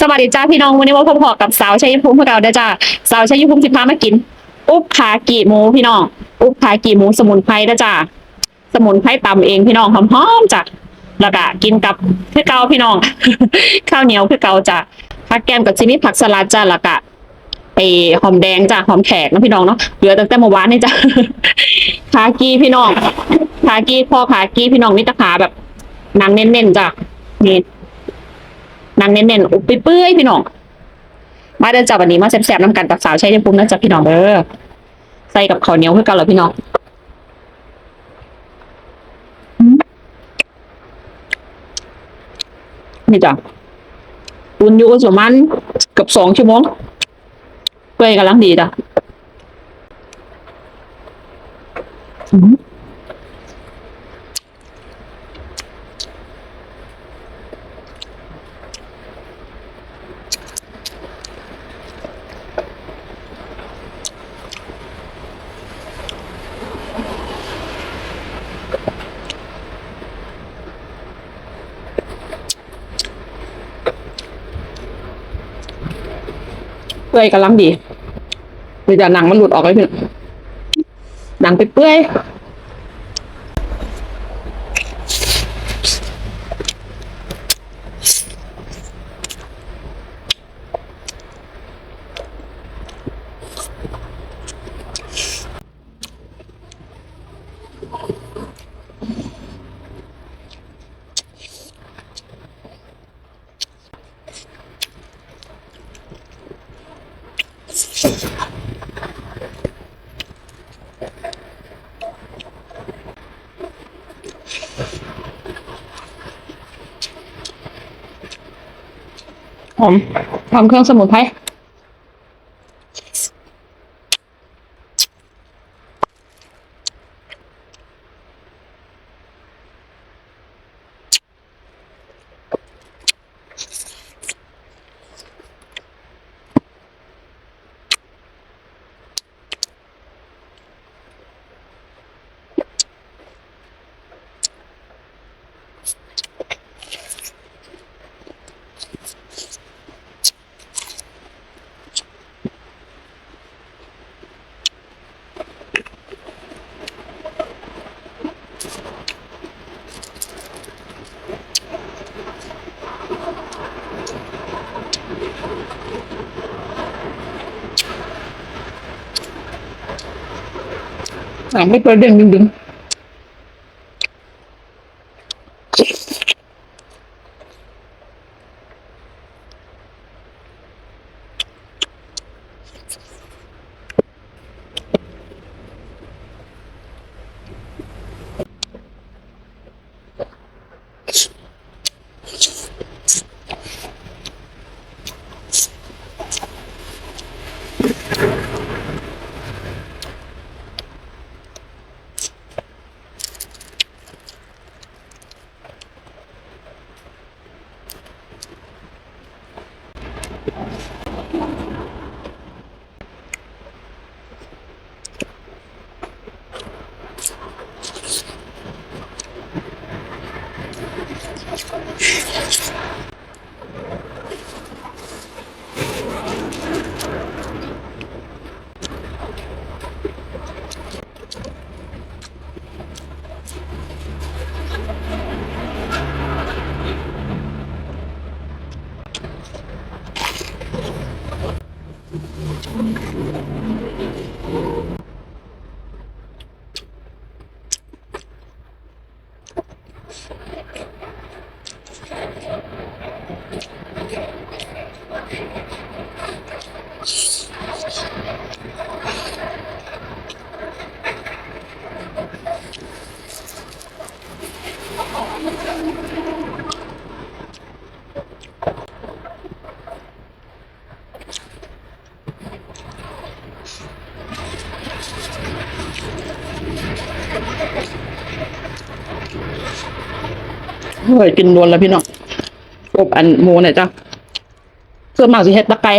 สวัสดีจ้าพี่น้องวันนี้ว่าพบกับสาวชัยภูมิพวกเราเด้อจ้าสาวชัยภูมิสิพามากิน อุบขากีหมูพี่น้อง อุบขากีหมูสมุนไพรเด้อจ้าสมุนไพรตำเองพี่น้องหอมๆจ้ะแล้วก็กินกับคือเกาพี่น้อง ข้าวเหนียวคือเกาจ้ะผักแกมกับชิมิผักสลัดจ้าแล้วก็ไอหอมแดงจ้ะหอมแขกนะพี่น้องเนาะเหลือตั้งแต่เมื่อวานนี่จ้ะขากีพี่น้องขากีพอขากีพี่น้องมิตรขาแบบหนังเน้นๆจ้ะนี่ นังเน้นๆอุบไปเปื่อยๆพี่น้อง มาเดินจับวันนี้มาแซ่บๆน้ำกันกับสาวใช้ยภูมินะจ๊ะพี่น้องเด้อใส่กับข้าวเหนียวคือกันเหรอพี่น้องมนี่จ้ะอุ่นอยู่ประมาณเกือบสองชั่วโมงเปื่อยกำลังดีจ้ะอื ปื่อยกำลังดีเดี๋ยวจะหนังมันหลุดออกเลยพี่หนังไปเปื่อย หอมทำเครื่องสมุนไพร หนัง どうした? เฮ้ยกินรวนแล้วพี่น้องกบอันหมูเนี่ยจ้ะส่วนมากสิเฮ็ดตะไคร้